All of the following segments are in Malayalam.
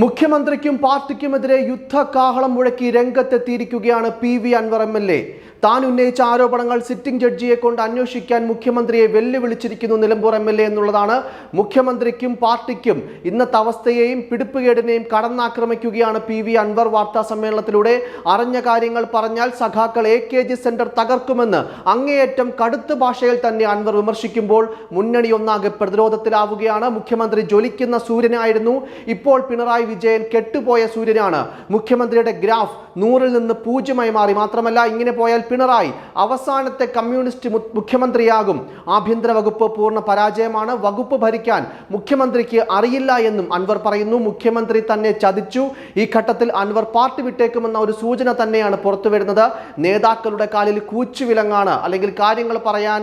മുഖ്യമന്ത്രിക്കും പാർട്ടിക്കുമെതിരെ യുദ്ധകാഹളം മുഴക്കി രംഗത്തെത്തിയിരിക്കുകയാണ് P V Anvar M L A. താൻ ഉന്നയിച്ച ആരോപണങ്ങൾ സിറ്റിംഗ് ജഡ്ജിയെ കൊണ്ട് അന്വേഷിക്കാൻ മുഖ്യമന്ത്രിയെ വെല്ലുവിളിച്ചിരിക്കുന്നു നിലമ്പൂർ എം എൽ എ എന്നുള്ളതാണ്. മുഖ്യമന്ത്രിക്കും പാർട്ടിക്കും ഇന്നത്തെ അവസ്ഥയെയും പിടിപ്പുകേടിനെയും കടന്നാക്രമിക്കുകയാണ് പി വി അൻവർ വാർത്താ സമ്മേളനത്തിലൂടെ. അറിഞ്ഞ കാര്യങ്ങൾ പറഞ്ഞാൽ സഖാക്കൾ എ കെ ജി സെന്റർ തകർക്കുമെന്ന് അങ്ങേയറ്റം കടുത്ത ഭാഷയിൽ തന്നെ അൻവർ വിമർശിക്കുമ്പോൾ മുന്നണി ഒന്നാകെ പ്രതിരോധത്തിലാവുകയാണ്. മുഖ്യമന്ത്രി ജ്വലിക്കുന്ന സൂര്യനായിരുന്നു. ഇപ്പോൾ പിണറായി വിജയൻ കെട്ടുപോയ സൂര്യനാണ്. മുഖ്യമന്ത്രിയുടെ ഗ്രാഫ് നൂറിൽ നിന്ന് പൂജ്യമായി മാറി. മാത്രമല്ല ഇങ്ങനെ പോയാൽ പിണറായി അവസാനത്തെ കമ്മ്യൂണിസ്റ്റ് മുഖ്യമന്ത്രിയാകും. ആഭ്യന്തര വകുപ്പ് പൂർണ പരാജയമാണ്. വകുപ്പ് ഭരിക്കാൻ മുഖ്യമന്ത്രിക്ക് അറിയില്ല എന്നും അൻവർ പറയുന്നു. മുഖ്യമന്ത്രി തന്നെ ചതിച്ചു. ഈ ഘട്ടത്തിൽ അൻവർ പാർട്ടി വിട്ടേക്കുമെന്ന ഒരു സൂചന തന്നെയാണ് പുറത്തുവരുന്നത്. നേതാക്കളുടെ കാലിൽ കൂച്ചുവിലങ്ങാണ്. അല്ലെങ്കിൽ കാര്യങ്ങൾ പറയാൻ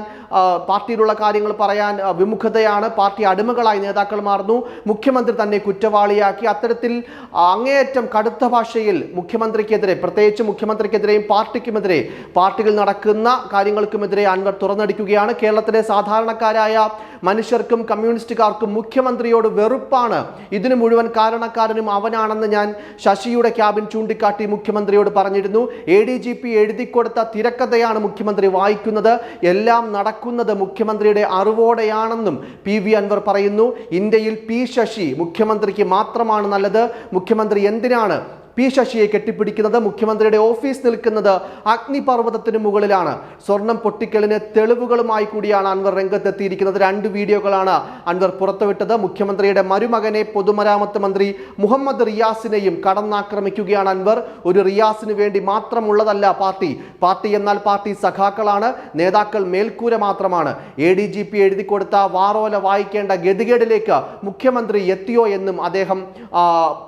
പാർട്ടിയിലുള്ള കാര്യങ്ങൾ പറയാൻ വിമുഖതയാണ്. പാർട്ടി അടിമകളായി നേതാക്കൾ മാറുന്നു. മുഖ്യമന്ത്രി തന്നെ കുറ്റവാളിയാക്കി. അത്തരത്തിൽ അങ്ങേയറ്റം കടുത്ത ഭാഷയിൽ മുഖ്യമന്ത്രിക്കെതിരെ പ്രത്യേകിച്ച് മുഖ്യമന്ത്രിക്കെതിരെയും പാർട്ടിക്കുമെതിരെ പാർട്ടികൾ നടക്കുന്ന കാര്യങ്ങൾക്കുമെതിരെ അൻവർ തുറന്നടിക്കുകയാണ്. കേരളത്തിലെ സാധാരണക്കാരായ മനുഷ്യർക്കും കമ്മ്യൂണിസ്റ്റുകാർക്കും മുഖ്യമന്ത്രിയോട് വെറുപ്പാണ്. ഇതിനു മുഴുവൻ കാരണക്കാരനും അവനാണെന്ന് ഞാൻ ശശിയുടെ ക്യാബിൻ ചൂണ്ടിക്കാട്ടി മുഖ്യമന്ത്രിയോട് പറഞ്ഞിരുന്നു. എ ഡി ജി പി എഴുതിക്കൊടുത്ത തിരക്കഥയാണ് മുഖ്യമന്ത്രി വായിക്കുന്നത്. എല്ലാം നടക്കുന്നത് മുഖ്യമന്ത്രിയുടെ അറിവോടെയാണെന്നും പി വി അൻവർ പറയുന്നു. ഇന്ത്യയിൽ പി ശശി മുഖ്യമന്ത്രിക്ക് മാത്രമാണ് നല്ലത്. മുഖ്യമന്ത്രി എന്തിനാണ് പി ശശിയെ കെട്ടിപ്പിടിക്കുന്നത് മുഖ്യമന്ത്രിയുടെ ഓഫീസ് നിൽക്കുന്നത് അഗ്നിപർവതത്തിന് മുകളിലാണ്. സ്വർണം പൊട്ടിക്കലിന് തെളിവുകളുമായി കൂടിയാണ് അൻവർ രംഗത്തെത്തിയിരിക്കുന്നത്. രണ്ട് വീഡിയോകളാണ് അൻവർ പുറത്തുവിട്ടത്. മുഖ്യമന്ത്രിയുടെ മരുമകനെ പൊതുമരാമത്ത് മന്ത്രി മുഹമ്മദ് റിയാസിനെയും കടന്നാക്രമിക്കുകയാണ് അൻവർ. ഒരു റിയാസിന് വേണ്ടി മാത്രമുള്ളതല്ല പാർട്ടി. പാർട്ടി എന്നാൽ പാർട്ടി സഖാക്കളാണ്. നേതാക്കൾ മേൽക്കൂര മാത്രമാണ്. എ ഡി ജി പി എഴുതി കൊടുത്ത വാറോല വായിക്കേണ്ട ഗതികേടിലേക്ക് മുഖ്യമന്ത്രി എത്തിയോ എന്നും അദ്ദേഹം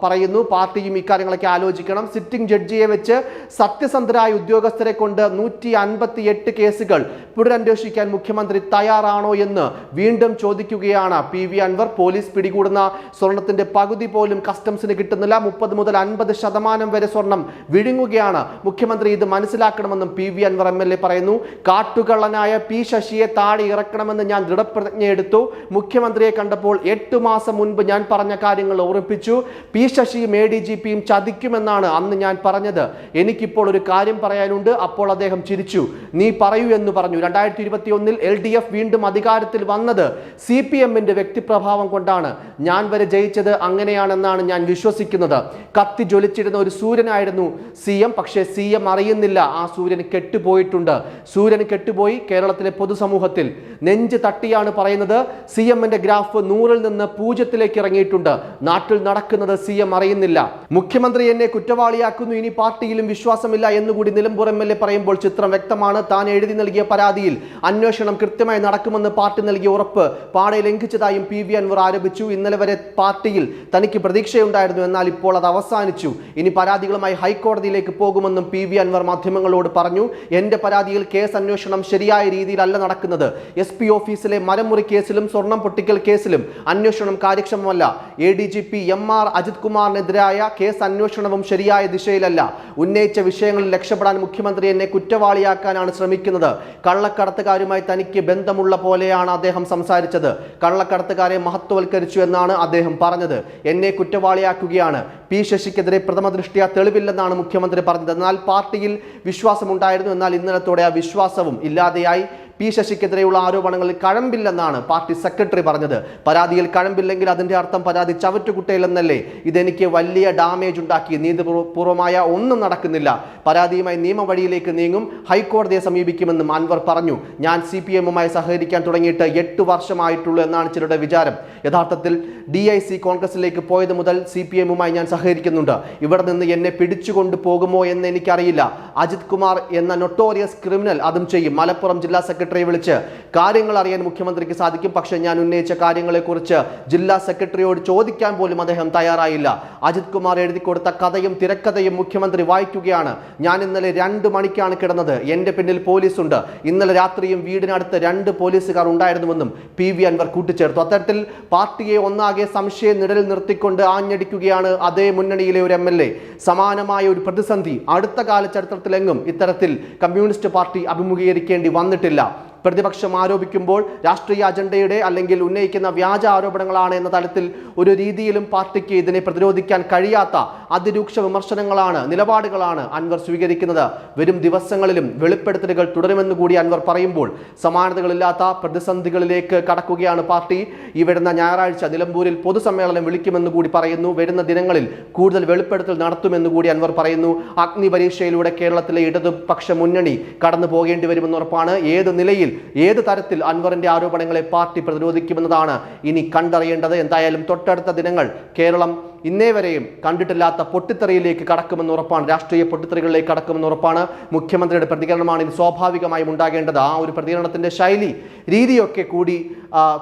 പറയുന്നു. പാർട്ടിയും ഇക്കാര്യങ്ങളൊക്കെ ആലോചിക്കണം. സിറ്റിംഗ് ജഡ്ജിയെ വെച്ച് സത്യസന്ധരായ ഉദ്യോഗസ്ഥരെ കൊണ്ട് നൂറ്റി അൻപത്തി എട്ട് കേസുകൾ പുനരന്വേഷിക്കാൻ മുഖ്യമന്ത്രി തയ്യാറാണോ എന്ന് വീണ്ടും ചോദിക്കുകയാണ്. പി വി അൻവർ പോലീസ് പിടികൂടുന്ന സ്വർണത്തിന്റെ പകുതി പോലും കസ്റ്റംസിന് കിട്ടുന്നില്ല. മുപ്പത് മുതൽ അൻപത് ശതമാനം വരെ സ്വർണം വിഴുങ്ങുകയാണ്. മുഖ്യമന്ത്രി ഇത് മനസ്സിലാക്കണമെന്നും P V Anvar M L A പറയുന്നു. കാട്ടുകള്ളനായ പി ശശിയെ താഴെ ഇറക്കണമെന്ന് ഞാൻ ദൃഢപ്രതിജ്ഞ എടുത്തു. മുഖ്യമന്ത്രിയെ കണ്ടപ്പോൾ എട്ട് മാസം മുൻപ് ഞാൻ പറഞ്ഞ കാര്യങ്ങൾ ഓർമ്മിപ്പിച്ചു. പി ശശിയും എ ഡി ജി പിയും ചതിക്കുമെന്നാണ് അന്ന് ഞാൻ പറഞ്ഞത്. എനിക്കിപ്പോൾ ഒരു കാര്യം പറയാനുണ്ട്. അപ്പോൾ അദ്ദേഹം ചിരിച്ചു. നീ പറയൂ എന്ന് പറഞ്ഞു. രണ്ടായിരത്തി ഇരുപത്തി ഒന്നിൽ എൽ ഡി എഫ് വീണ്ടും അധികാരത്തിൽ വന്നത് സി പി എമ്മിന്റെ വ്യക്തിപ്രഭാവം കൊണ്ടാണ്. ഞാൻ വരെ ജയിച്ചത് അങ്ങനെയാണെന്നാണ് ഞാൻ വിശ്വസിക്കുന്നത്. കത്തി ജ്വലിച്ചിരുന്ന ഒരു സൂര്യനായിരുന്നു സി എം. പക്ഷേ സി എം അറിയുന്നില്ല. ആ സൂര്യൻ കെട്ടുപോയിട്ടുണ്ട്. സൂര്യൻ കെട്ടുപോയി കേരളത്തിലെ പൊതുസമൂഹത്തിൽ. നെഞ്ച് തട്ടിയാണ് പറയുന്നത്. സി എമ്മിന്റെ ഗ്രാഫ് നൂറിൽ നിന്ന് പൂജ്യത്തിലേക്ക് ഇറങ്ങിയിട്ടുണ്ട്. നാട്ടിൽ നടക്കുന്നത് സി എം അറിയുന്നില്ല. മുഖ്യമന്ത്രി എന്നെ കുറ്റവാളിയാക്കുന്നു. ഇനി പാർട്ടിയിലും വിശ്വാസമില്ല എന്നുകൂടി നിലമ്പൂർ എം എൽ എ പറയുമ്പോൾ ചിത്രം വ്യക്തമാണ്. താൻ എഴുതി നൽകിയ പരാതിയിൽ അന്വേഷണം കൃത്യമായി നടക്കുമെന്ന് പാർട്ടി നൽകിയ ഉറപ്പ് പാടെ ലംഘിച്ചതായും പി വി അൻവർ ആരോപിച്ചു. ഇന്നലെ വരെ പാർട്ടിയിൽ തനിക്ക് പ്രതീക്ഷയുണ്ടായിരുന്നു. എന്നാൽ ഇപ്പോൾ അത് അവസാനിച്ചു. ഇനി പരാതികളുമായി ഹൈക്കോടതിയിലേക്ക് പോകുമെന്നും പി വി അൻവർ മാധ്യമങ്ങളോട് പറഞ്ഞു. എന്റെ പരാതിയിൽ കേസ് അന്വേഷണം ശരിയായ രീതിയിലല്ല നടക്കുന്നത്. എസ് പി ഓഫീസിലെ മരമുറി കേസിലും സ്വർണം പൊട്ടിക്കൽ കേസിലും അന്വേഷണം കാര്യക്ഷമമല്ല. A D G P M R Ajith കുമാറിനെതിരായ case അന്വേഷണവും ശരിയായ ദിശയിലല്ല. ഉന്നയിച്ച വിഷയങ്ങളിൽ രക്ഷപ്പെടാൻ മുഖ്യമന്ത്രി എന്നെ കുറ്റവാളിയാക്കാനാണ് ശ്രമിക്കുന്നത്. കള്ളക്കടത്തുകാരുമായി തനിക്ക് ബന്ധമുള്ള പോലെയാണ് അദ്ദേഹം സംസാരിച്ചത്. കള്ളക്കടത്തുകാരെ മഹത്വവൽക്കരിച്ചു എന്നാണ് അദ്ദേഹം പറഞ്ഞത്. എന്നെ കുറ്റവാളിയാക്കുകയാണ്. പി ശശിക്കെതിരെ പ്രഥമ ദൃഷ്ടിയ തെളിവില്ലെന്നാണ് മുഖ്യമന്ത്രി പറഞ്ഞത്. എന്നാൽ പാർട്ടിയിൽ വിശ്വാസമുണ്ടായിരുന്നു. എന്നാൽ ഇന്നലത്തോടെ ആ വിശ്വാസവും ഇല്ലാതെയായി. പി ശശിക്കെതിരെയുള്ള ആരോപണങ്ങളിൽ കഴമ്പില്ലെന്നാണ് പാർട്ടി സെക്രട്ടറി പറഞ്ഞത്. പരാതിയിൽ കഴമ്പില്ലെങ്കിൽ അതിന്റെ അർത്ഥം പരാതി ചവറ്റുകുട്ടയിലെന്നല്ലേ. ഇതെനിക്ക് വലിയ ഡാമേജ് ഉണ്ടാക്കി. നീതിപൂർവമായ ഒന്നും നടക്കുന്നില്ല. പരാതിയുമായി നിയമവഴിയിലേക്ക് നീങ്ങും. ഹൈക്കോടതിയെ സമീപിക്കുമെന്നും അൻവർ പറഞ്ഞു. ഞാൻ സി പി എമ്മുമായി സഹകരിക്കാൻ തുടങ്ങിയിട്ട് എട്ട് വർഷമായിട്ടുള്ളൂ എന്നാണ് ചിലരുടെ വിചാരം. യഥാർത്ഥത്തിൽ ഡി ഐ സി കോൺഗ്രസിലേക്ക് പോയത് മുതൽ സി പി എമ്മുമായി ഞാൻ സഹകരിക്കുന്നുണ്ട്. ഇവിടെ നിന്ന് എന്നെ പിടിച്ചുകൊണ്ട് പോകുമോ എന്ന് എനിക്കറിയില്ല. അജിത് കുമാർ എന്ന നൊട്ടോറിയസ് ക്രിമിനൽ അതും ചെയ്യും. മലപ്പുറം ജില്ലാ സെക്രട്ടറിയെ വിളിച്ച് കാര്യങ്ങൾ അറിയാൻ മുഖ്യമന്ത്രിക്ക് സാധിക്കും. പക്ഷേ ഞാൻ ഉന്നയിച്ച കാര്യങ്ങളെക്കുറിച്ച് ജില്ലാ സെക്രട്ടറിയോട് ചോദിക്കാൻ പോലും അദ്ദേഹം തയ്യാറായില്ല. അജിത് കുമാർ എഴുതി കൊടുത്ത കഥയും തിരക്കഥയും മുഖ്യമന്ത്രി വായിക്കുകയാണ്. ഞാൻ ഇന്നലെ രണ്ട് മണിക്കാണ് കിടന്നത്. എന്റെ പിന്നിൽ പോലീസുണ്ട്. ഇന്നലെ രാത്രിയും വീടിനടുത്ത് രണ്ട് പോലീസുകാർ ഉണ്ടായിരുന്നുവെന്നും പി വി അൻവർ കൂട്ടിച്ചേർത്തു. അത്തരത്തിൽ പാർട്ടിയെ ഒന്നാകെ സംശയ നിഴലിൽ നിർത്തിക്കൊണ്ട് ആഞ്ഞടിക്കുകയാണ് അതേ മുന്നണിയിലെ ഒരു എം എൽ എ. സമാനമായ ഒരു പ്രതിസന്ധി അടുത്ത കാല ചരിത്രത്തിലെങ്ങും ഇത്തരത്തിൽ കമ്മ്യൂണിസ്റ്റ് പാർട്ടി അഭിമുഖീകരിക്കേണ്ടി വന്നിട്ടില്ല. പ്രതിപക്ഷം ആരോപിക്കുമ്പോൾ രാഷ്ട്രീയ അജണ്ടയുടെ അല്ലെങ്കിൽ ഉന്നയിക്കുന്ന വ്യാജ ആരോപണങ്ങളാണ് എന്ന തലത്തിൽ ഒരു രീതിയിലും പാർട്ടിക്ക് ഇതിനെ പ്രതിരോധിക്കാൻ കഴിയാത്ത അതിരൂക്ഷ വിമർശനങ്ങളാണ് നിലപാടുകളാണ് അൻവർ സ്വീകരിക്കുന്നത്. വരും ദിവസങ്ങളിലും വെളിപ്പെടുത്തലുകൾ തുടരുമെന്ന് കൂടി അൻവർ പറയുമ്പോൾ സമാനതകളില്ലാത്ത പ്രതിസന്ധികളിലേക്ക് കടക്കുകയാണ് പാർട്ടി. ഈ വരുന്ന ഞായറാഴ്ച നിലമ്പൂരിൽ പൊതുസമ്മേളനം വിളിക്കുമെന്ന് കൂടി പറയുന്നു. വരുന്ന ദിനങ്ങളിൽ കൂടുതൽ വെളിപ്പെടുത്തൽ നടത്തുമെന്ന് കൂടി അൻവർ പറയുന്നു. അഗ്നി പരീക്ഷയിലൂടെ കേരളത്തിലെ ഇടതുപക്ഷ മുന്നണി കടന്നു പോകേണ്ടി വരുമെന്ന് ഉറപ്പാണ്. ഏത് നിലയിൽ ഏത് തരത്തിൽ അൻവറിന്റെ ആരോപണങ്ങളെ പാർട്ടി പ്രതിരോധിക്കുമെന്നതാണ് ഇനി കണ്ടറിയേണ്ടത്. എന്തായാലും തൊട്ടടുത്ത ദിനങ്ങൾ കേരളം ഇന്നേ വരെയും കണ്ടിട്ടില്ലാത്ത പൊട്ടിത്തെറിയിലേക്ക് കടക്കുമെന്ന് ഉറപ്പാണ്. രാഷ്ട്രീയ പൊട്ടിത്തെറികളിലേക്ക് കടക്കുമെന്ന് ഉറപ്പാണ്. മുഖ്യമന്ത്രിയുടെ പ്രതികരണമാണ് ഇനി സ്വാഭാവികമായും ഉണ്ടാകേണ്ടത്. ആ ഒരു പ്രതികരണത്തിന്റെ ശൈലി രീതിയൊക്കെ കൂടി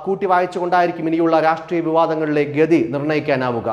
കൂട്ടി വായിച്ചുകൊണ്ടായിരിക്കും ഇനിയുള്ള രാഷ്ട്രീയ വിവാദങ്ങളിലെ ഗതി നിർണയിക്കാനാവുക.